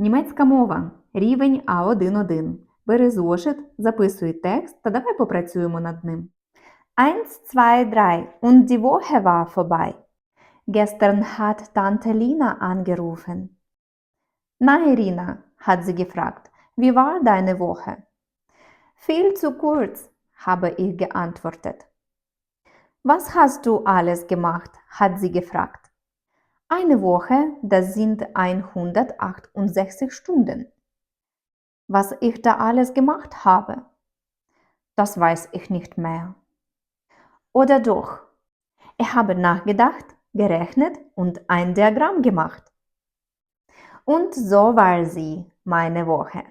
Німецька мова. Рівень А1-1. Бери зошит, записуй текст та давай попрацюємо над ним. Eins, zwei, drei. Und die Woche war vorbei. Gestern hat Tante Lina angerufen. Na, Irina, hat sie gefragt, wie war deine Woche? Viel zu kurz, habe ich geantwortet. Was hast du alles gemacht? hat sie gefragt. Eine Woche, das sind 168 Stunden. Was ich da alles gemacht habe, das weiß ich nicht mehr. Oder doch, ich habe nachgedacht, gerechnet und ein Diagramm gemacht. Und so war sie, meine Woche.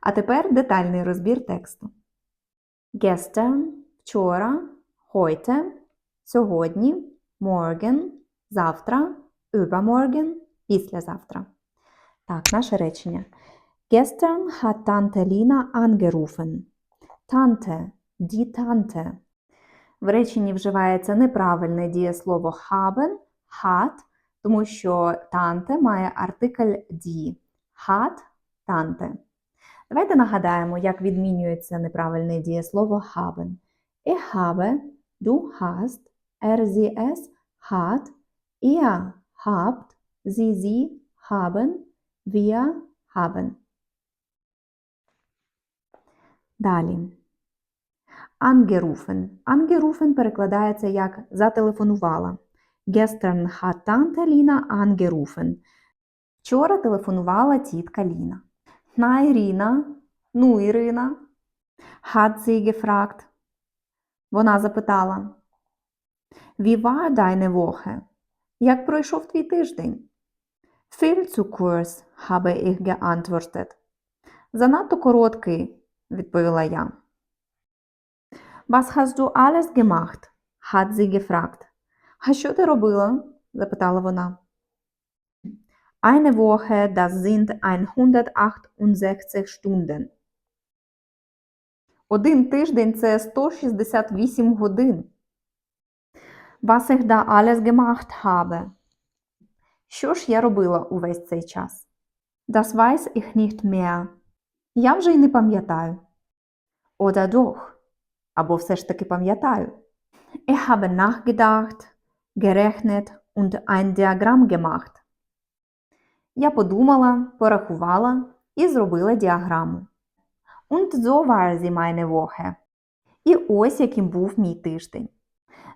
А тепер детальний розбір тексту. Gestern – вчора, heute – сьогодні, morgen – завтра, übermorgen – післязавтра. Так, наше речення. Gestern hat Tante Lina angerufen. Tante – die Tante. В реченні вживається неправильне дієслово haben, hat, тому що танте має артикль die. Hat – танте. Давайте нагадаємо, як відмінюється неправильне дієслово haben. Ich habe, du hast, er, sie, es hat, ihr habt, sie, sie haben, wir haben. Далі. Angerufen. Angerufen перекладається як зателефонувала. Gestern hat Tante Lina angerufen. Вчора телефонувала тітка Ліна. На Ірина, ну Ірина. Hat sie gefragt. Вона запитала. Wie war deine Woche? Як пройшов твій тиждень? Viel zu kurz, habe ich geantwortet. Занадто короткий, відповіла я. Was hast du alles gemacht? hat sie gefragt. А що ти робила? запитала вона. Eine Woche, das sind 168 Stunden. Один тиждень це 168 годин. Was ich da alles gemacht habe. Що ж я робила увесь цей час? Das weiß ich nicht mehr. Я вже й не пам'ятаю. Oder doch. Або все ж таки пам'ятаю. Ich habe nachgedacht, gerechnet und ein Diagramm gemacht. Я подумала, порахувала і зробила діаграму. Und so war sie meine Woche. І ось яким був мій тиждень.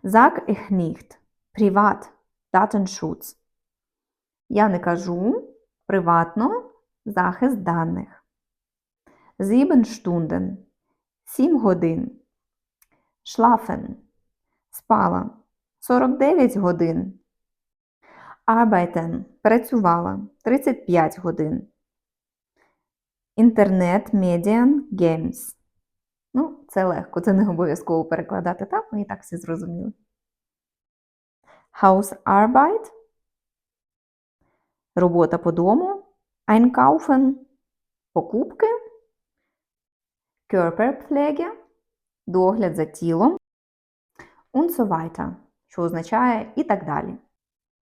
Sag ich nicht. Privat. Datenschutz. Я не кажу. Приватно. Захист даних. Sieben Stunden. Сім годин. Schlafen. Спала. 49 годин. Arbeiten. Працювала. 35 годин. Інтернет, медіан, games. Це легко, це не обов'язково перекладати так, ми і так всі зрозуміли. Hausarbeit. Робота по дому. Einkaufen. Покупки. Körperpflege. Догляд за тілом. Und so weiter, що означає і так далі.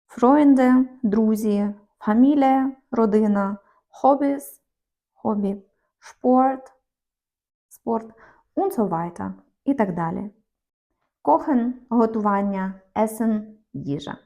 Freunde – друзі, Familie – родина, Hobbys – хобі, Sport – спорт, weiter і так далі. Kochen – готування, Essen – їжа.